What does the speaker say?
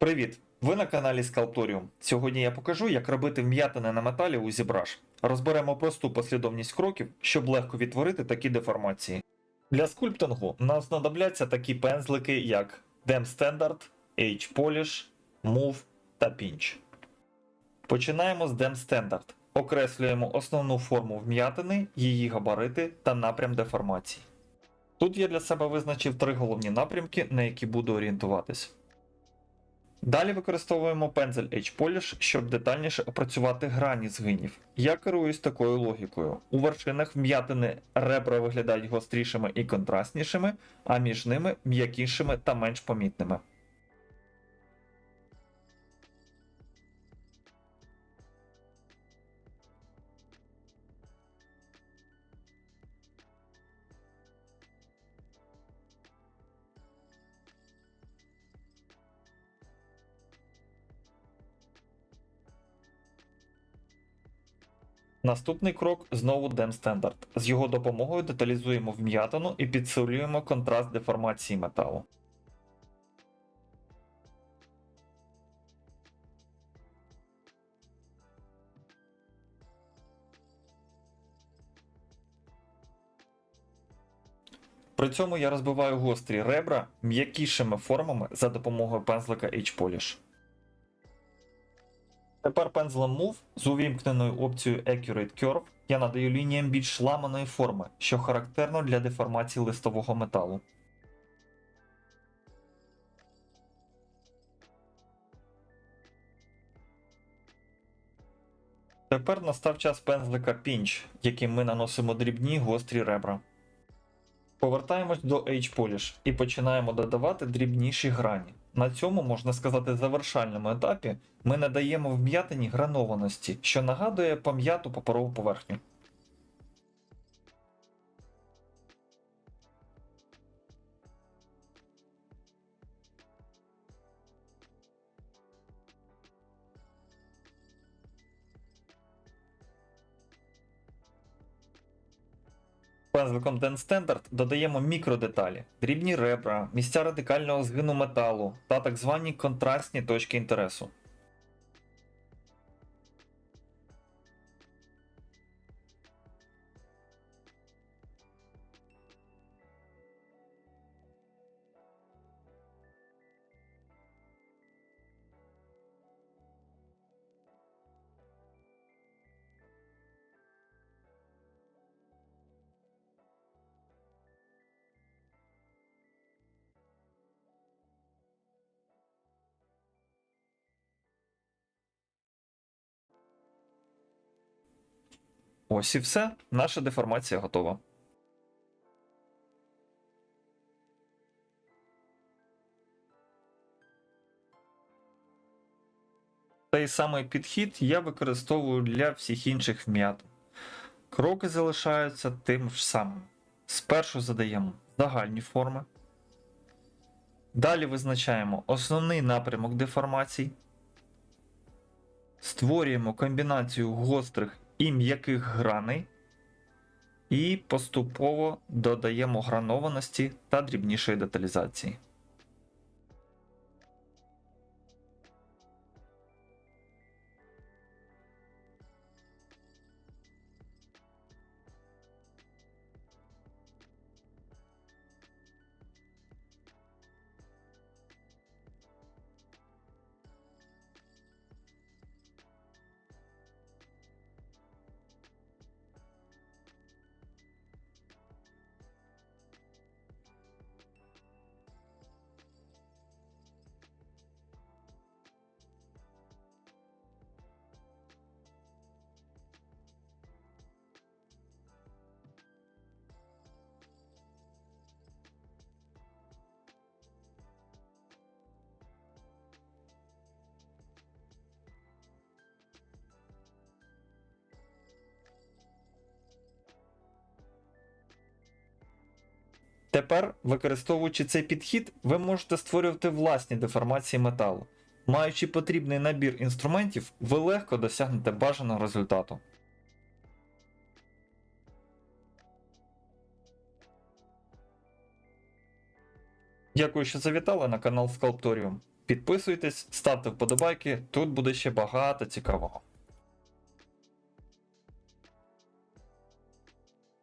Привіт! Ви на каналі Sculptorium. Сьогодні я покажу, як робити вм'ятини на металі у ZBrush. Розберемо просту послідовність кроків, щоб легко відтворити такі деформації. Для скульптингу нам знадобляться такі пензлики, як Dem Standard, H-Polish, Move та Pinch. Починаємо з Dem Standard. Окреслюємо основну форму вм'ятини, її габарити та напрям деформації. Тут я для себе визначив три головні напрямки, на які буду орієнтуватись. Далі використовуємо пензель Edge Polish, щоб детальніше опрацювати грані згинів. Я керуюсь такою логікою. У вершинах вм'ятини ребра виглядають гострішими і контрастнішими, а між ними м'якішими та менш помітними. Наступний крок знову Standard. З його допомогою деталізуємо вм'ятину і підсилюємо контраст деформації металу. При цьому я розбиваю гострі ребра м'якішими формами за допомогою пензлика H-Polish. Тепер пензлем Move з увімкненою опцією Accurate Curve я надаю лініям більш ламаної форми, що характерно для деформації листового металу. Тепер настав час пензлика Pinch, яким ми наносимо дрібні гострі ребра. Повертаємось до H-Polish і починаємо додавати дрібніші грані. На цьому, можна сказати, завершальному етапі ми надаємо вм'ятині гранованості, що нагадує пам'яту паперову поверхню. Пензликом Den Standard додаємо мікродеталі, дрібні ребра, місця радикального згину металу та так звані контрастні точки інтересу. Ось і все, наша деформація готова. Той самий підхід я використовую для всіх інших вм'ят. Кроки залишаються тим ж самим. Спершу задаємо загальні форми. Далі визначаємо основний напрямок деформацій. Створюємо комбінацію гострих і м'яких граней. І поступово додаємо гранованості та дрібнішої деталізації. Тепер, використовуючи цей підхід, ви можете створювати власні деформації металу. Маючи потрібний набір інструментів, ви легко досягнете бажаного результату. Дякую, що завітали на канал Sculptorium. Підписуйтесь, ставте вподобайки, тут буде ще багато цікавого.